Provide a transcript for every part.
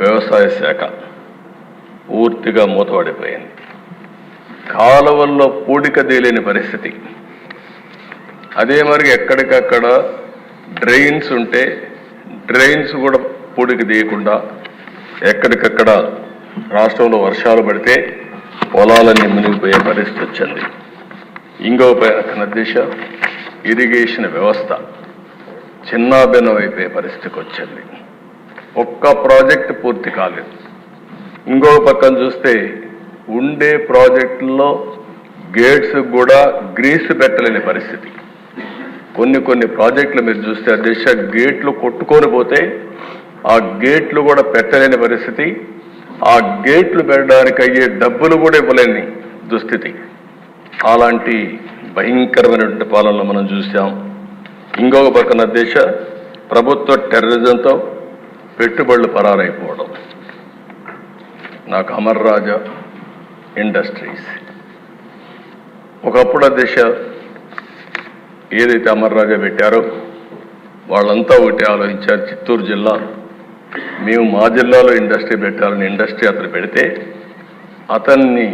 వ్యవసాయ శాఖ పూర్తిగా మూతపడిపోయింది. కాలువల్లో పూడిక తేలేని పరిస్థితి. అదే మరి ఎక్కడికక్కడ డ్రైన్స్ ఉంటే డ్రైన్స్ కూడా పూడిక తీయకుండా ఎక్కడికక్కడ రాష్ట్రంలో వర్షాలు పడితే పొలాలన్నీ మునిగిపోయే పరిస్థితి వచ్చింది. ఇంకో పైన దిశ ఇరిగేషన్ వ్యవస్థ చిన్నాభిన్నం అయిపోయే పరిస్థితికి వచ్చింది. ఒక్క ప్రాజెక్ట్ పూర్తి కాలేదు. ఇంకో పక్కన చూస్తే ఉండే ప్రాజెక్టుల్లో గేట్స్ కూడా గ్రీస్ పెట్టలేని పరిస్థితి. కొన్ని కొన్ని ప్రాజెక్టులు మీరు చూస్తే దిశ గేట్లు కొట్టుకొని పోతే ఆ గేట్లు కూడా పెట్టలేని పరిస్థితి. ఆ గేట్లు పెట్టడానికి అయ్యే డబ్బులు కూడా ఇవ్వలేని దుస్థితి. అలాంటి భయంకరమైనటువంటి పాలనలో మనం చూసాం. ఇంకొక పక్కన దేశ ప్రభుత్వ టెర్రరిజంతో పెట్టుబడులు పరారైపోవడం. నాకు అమర్ రాజా ఇండస్ట్రీస్. ఒకప్పుడు దిశ ఏదైతే అమర్ రాజా పెట్టారో వాళ్ళంతా ఒకటి ఆలోచించారు చిత్తూరు జిల్లా. మేము మా జిల్లాలో ఇండస్ట్రీ పెట్టాలని ఇండస్ట్రీ అతను పెడితే అతన్ని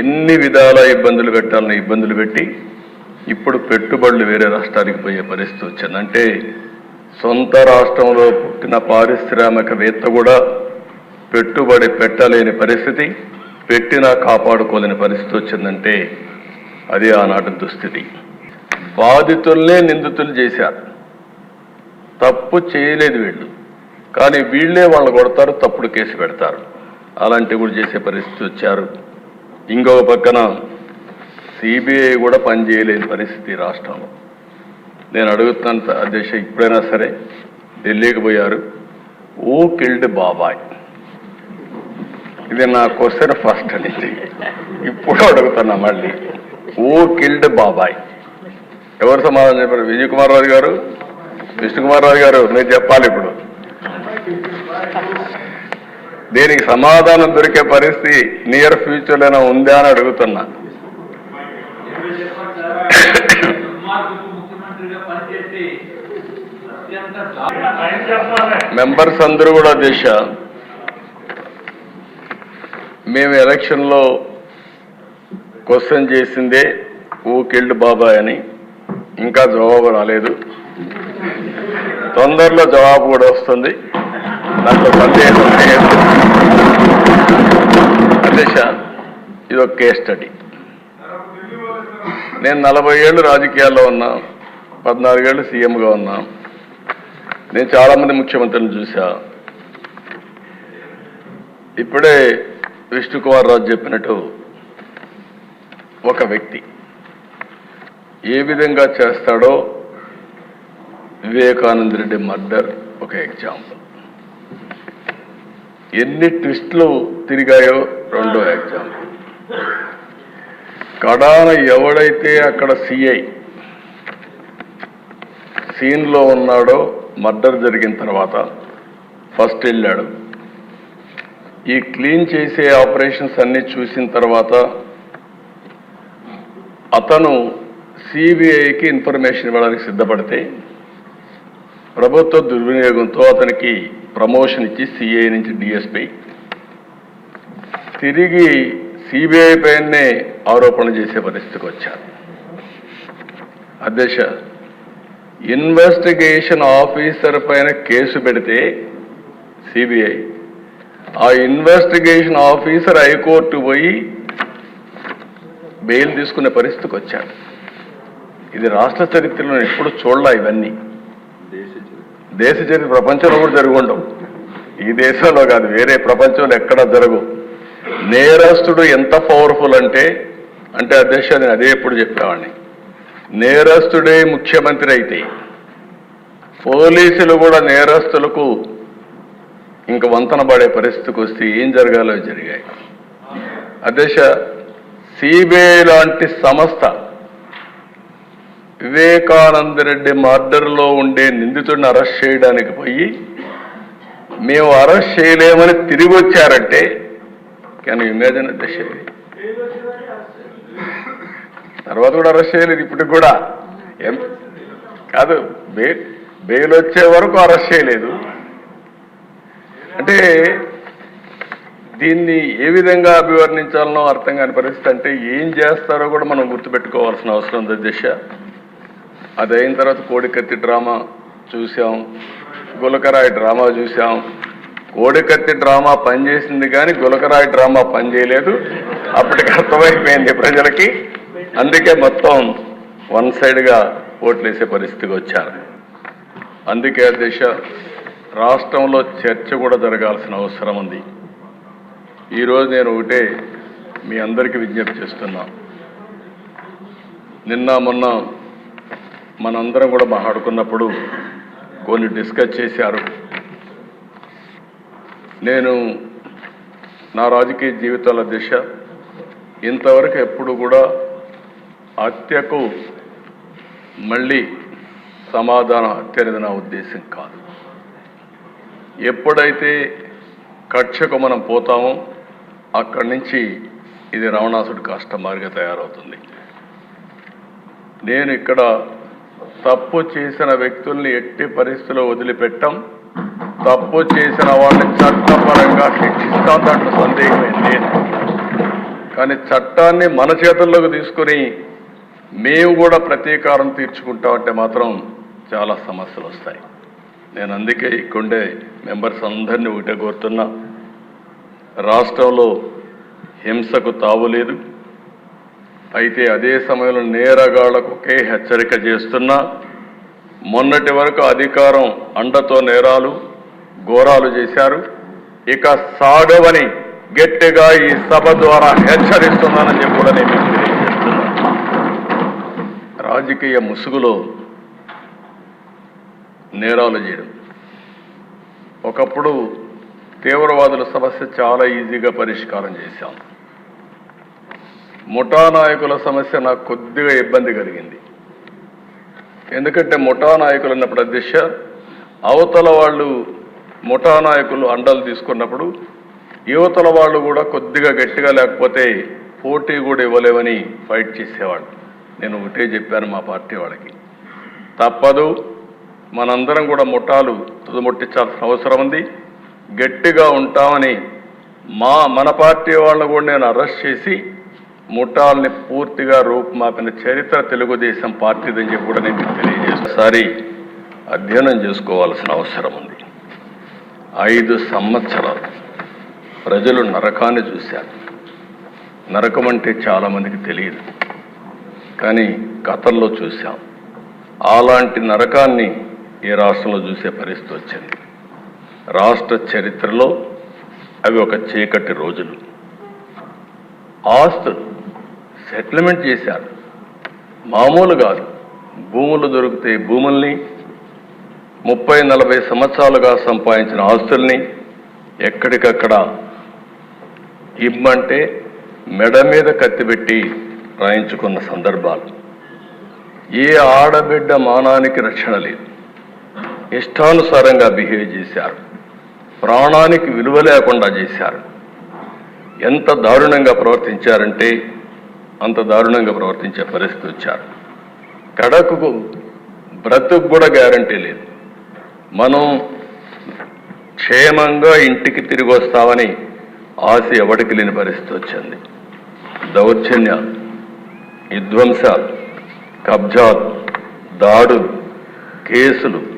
ఎన్ని విధాల ఇబ్బందులు పెట్టాలని ఇబ్బందులు పెట్టి ఇప్పుడు పెట్టుబడులు వేరే రాష్ట్రానికి పోయే పరిస్థితి వచ్చింది. అంటే సొంత రాష్ట్రంలో పుట్టిన పారిశ్రామికవేత్త కూడా పెట్టుబడి పెట్టలేని పరిస్థితి పెట్టినా కాపాడుకోలేని పరిస్థితి వచ్చిందంటే అది ఆనాటి దుస్థితి. బాధితుల్నే నిందితులు చేశారు. తప్పు చేయలేదు వీళ్ళు. కానీ వీళ్ళే వాళ్ళు కొడతారు తప్పుడు కేసు పెడతారు. అలాంటివి కూడా చేసే పరిస్థితి వచ్చారు. ఇంకొక పక్కన సిబిఐ కూడా పనిచేయలేని పరిస్థితి రాష్ట్రంలో. నేను అడుగుతున్నాను అధ్యక్ష ఇప్పుడైనా సరే ఢిల్లీకి పోయారు. ఓ కిల్డ్ బాబాయ్ ఇది నా క్వశ్చన్ ఫస్ట్ అనేది ఇప్పుడు అడుగుతున్నా మళ్ళీ. ఓ కిల్డ్ బాబాయ్ ఎవరు సమాధానం చెప్పారు? విజయ్ కుమార్ రాజు గారు? విష్ణుకుమార్ రాజు గారు మీరు చెప్పాలి ఇప్పుడు. దీనికి సమాధానం దొరికే పరిస్థితి నియర్ ఫ్యూచర్లోనే ఉందా అని అడుగుతున్నా. మెంబర్స్ అందరూ కూడా దేశ మేము ఎలక్షన్లో క్వశ్చన్ చేసిందే ఊకెళ్ళు బాబాయ్ అని. ఇంకా జవాబు రాలేదు. తొందరలో జవాబు కూడా వస్తుంది. దాంట్లో సందేహం లేదు అధ్యక్ష ఇది ఒక కేస్ స్టడీ నేను నలభై ఏళ్ళు రాజకీయాల్లో ఉన్నా పద్నాలుగేళ్ళు సీఎంగా ఉన్నా. నేను చాలామంది ముఖ్యమంత్రిని ముఖ్యమంత్రులను చూసా ఇప్పుడే విష్ణుకుమార్ రాజు చెప్పినట్టు ఒక వ్యక్తి ఏ విధంగా చేస్తాడో వివేకానంద రెడ్డి మర్డర్ ఒక ఎగ్జాంపుల్. ఎన్ని ట్విస్ట్లు తిరిగాయో రెండో ఎగ్జాంపుల్. కడాన ఎవడైతే అక్కడ సిఐ సీన్లో ఉన్నాడో మర్డర్ జరిగిన తర్వాత ఫస్ట్ వెళ్ళాడు. ఈ క్లీన్ చేసే ఆపరేషన్స్ అన్ని చూసిన తర్వాత అతను సిబిఐకి ఇన్ఫర్మేషన్ ఇవ్వడానికి సిద్ధపడితే ప్రభుత్వ దుర్వినియోగంతో అతనికి ప్రమోషన్ ఇచ్చి సిఐ నుంచి డిఎస్పి తిరిగి సిబిఐ పైనే ఆరోపణ చేసే పరిస్థితికి వచ్చారు. అధ్యక్ష ఇన్వెస్టిగేషన్ ఆఫీసర్ పైన కేసు పెడితే సిబిఐ. ఆ ఇన్వెస్టిగేషన్ ఆఫీసర్ హైకోర్టు పోయి బెయిల్ తీసుకునే పరిస్థితికి వచ్చాడు. ఇది రాష్ట్ర చరిత్రలో ఎప్పుడు చూడలే ఇవన్నీ. దేశ చరిత్ర. ప్రపంచంలో కూడా జరిగి ఉండవు. ఈ దేశంలో కాదు వేరే ప్రపంచంలో ఎక్కడా జరగవు నేరస్తుడు ఎంత పవర్ఫుల్ అంటే అంటే అధ్యక్ష నేను అదే ఎప్పుడు చెప్పేవాడిని. నేరస్తుడే ముఖ్యమంత్రి అయితే పోలీసులు కూడా నేరస్తులకు ఇంక వంతన పడే పరిస్థితికి వస్తే ఏం జరగాలో జరిగాయి. అధ్యక్ష సిబిఐ లాంటి సంస్థ వివేకానంద రెడ్డి మర్డర్లో ఉండే నిందితుడిని అరెస్ట్ చేయడానికి పోయి మేము అరెస్ట్ చేయలేమని తిరిగి వచ్చారంటే కానీ ఇమేజిన్ అధ్యక్ష తర్వాత కూడా అరెస్ట్ చేయలేదు ఇప్పటికి కూడా. కాదు బెయిల్ వచ్చే వరకు అరెస్ట్ చేయలేదు. అంటే దీన్ని ఏ విధంగా అభివర్ణించాలనో అర్థం కాని పరిస్థితి అంటే ఏం చేస్తారో కూడా మనం గుర్తుపెట్టుకోవాల్సిన అవసరం ఉంది దిశ. అది అయిన తర్వాత కోడికత్తి డ్రామా చూసాం గులకరాయి డ్రామా చూసాం. కోడికత్తి డ్రామా పనిచేసింది కానీ గులకరాయి డ్రామా పనిచేయలేదు అప్పటికి అర్థమైపోయింది ప్రజలకి. అందుకే మొత్తం వన్ సైడ్గా ఓట్లేసే పరిస్థితికి వచ్చారు. అందుకే దిశ రాష్ట్రంలో చర్చ కూడా జరగాల్సిన అవసరం ఉంది. ఈరోజు నేను ఒకటే మీ అందరికీ విజ్ఞప్తి చేస్తున్నా. నిన్న మొన్న మనందరం కూడా మాట్లాడుకున్నప్పుడు కొన్ని డిస్కస్ చేశారు. నేను నా రాజకీయ జీవితాల దిశ ఇంతవరకు ఎప్పుడు కూడా హత్యకు మళ్ళీ సమాధానం హత్య నా ఉద్దేశం కాదు. ఎప్పుడైతే కక్షకు మనం పోతామో అక్కడి నుంచి ఇది రావణాసుడి కష్టమారిగా తయారవుతుంది. నేను ఇక్కడ తప్పు చేసిన వ్యక్తుల్ని ఎట్టి పరిస్థితిలో వదిలిపెట్టం. తప్పు చేసిన వాళ్ళని చట్టపరంగా శిక్షిస్తాం దాంట్లో సందేహం లేదు. కానీ చట్టాన్ని మన చేతుల్లోకి తీసుకుని మేము కూడా ప్రతీకారం తీర్చుకుంటామంటే మాత్రం చాలా సమస్యలు వస్తాయి. నేను అందుకే ఇక్కడే మెంబర్స్ అందరినీ ఒకటే కోరుతున్నా. రాష్ట్రంలో హింసకు తావులేదు అయితే అదే సమయంలో నేరగాళ్ళకు ఒకే హెచ్చరిక చేస్తున్నా. మొన్నటి వరకు అధికారం అండతో నేరాలు ఘోరాలు చేశారు. ఇక సాగవని గట్టిగా ఈ సభ ద్వారా హెచ్చరిస్తున్నానని చెప్పి కూడా నేను తెలియజేస్తున్నాను రాజకీయ ముసుగులో నేరాలు చేయడం. ఒకప్పుడు తీవ్రవాదుల సమస్య చాలా ఈజీగా పరిష్కారం చేశాం. ముఠా నాయకుల సమస్య నాకు కొద్దిగా ఇబ్బంది కలిగింది. ఎందుకంటే ముఠా నాయకులు అన్నప్పుడు అధ్యక్ష అవతల వాళ్ళు ముఠా నాయకులు అండలు తీసుకున్నప్పుడు యువతల వాళ్ళు కూడా కొద్దిగా గట్టిగా లేకపోతే పోటీ కూడా ఇవ్వలేవని ఫైట్ చేసేవాళ్ళు. నేను ఒకటే చెప్పాను మా పార్టీ వాళ్ళకి. తప్పదు మనందరం కూడా ముఠాలు తుదముట్టించాల్సిన అవసరం ఉంది. గట్టిగా ఉంటామని మా మన పార్టీ వాళ్ళని కూడా నేను అరెస్ట్ చేసి ముఠాల్ని పూర్తిగా రూపుమాపిన చరిత్ర తెలుగుదేశం పార్టీదని చెప్పి కూడా నేను తెలియజేసారి అధ్యయనం చేసుకోవాల్సిన అవసరం ఉంది. ఐదు సంవత్సరాలు ప్రజలు నరకాన్ని చూశారు. నరకం అంటే చాలామందికి తెలియదు. కానీ కథల్లో చూశాం. అలాంటి నరకాన్ని ఈ రాష్ట్రంలో చూసే పరిస్థితి వచ్చింది. రాష్ట్ర చరిత్రలో అవి ఒక చీకటి రోజులు. ఆస్తులు సెటిల్మెంట్ చేశారు. మామూలు కాదు. భూములు దొరికితే భూముల్ని ముప్పై నలభై సంవత్సరాలుగా సంపాదించిన ఆస్తుల్ని ఎక్కడికక్కడ ఇమ్మంటే మెడ మీద కత్తిపెట్టి రాయించుకున్న సందర్భాలు. ఏ ఆడబిడ్డ మానానికి రక్షణ లేదు. ఇష్టానుసారంగా బిహేవ్ చేశారు. ప్రాణానికి విలువ లేకుండా చేశారు. ఎంత దారుణంగా ప్రవర్తించారంటే అంత దారుణంగా ప్రవర్తించే పరిస్థితి వచ్చారు. కడకు బ్రతుకు కూడా గ్యారంటీ లేదు. మనం క్షేమంగా ఇంటికి తిరిగి వస్తామని ఆశ ఎవడికి లేని పరిస్థితి వచ్చింది. దౌర్జన్యాలు విధ్వంసాలు కబ్జాలు దాడులు కేసులు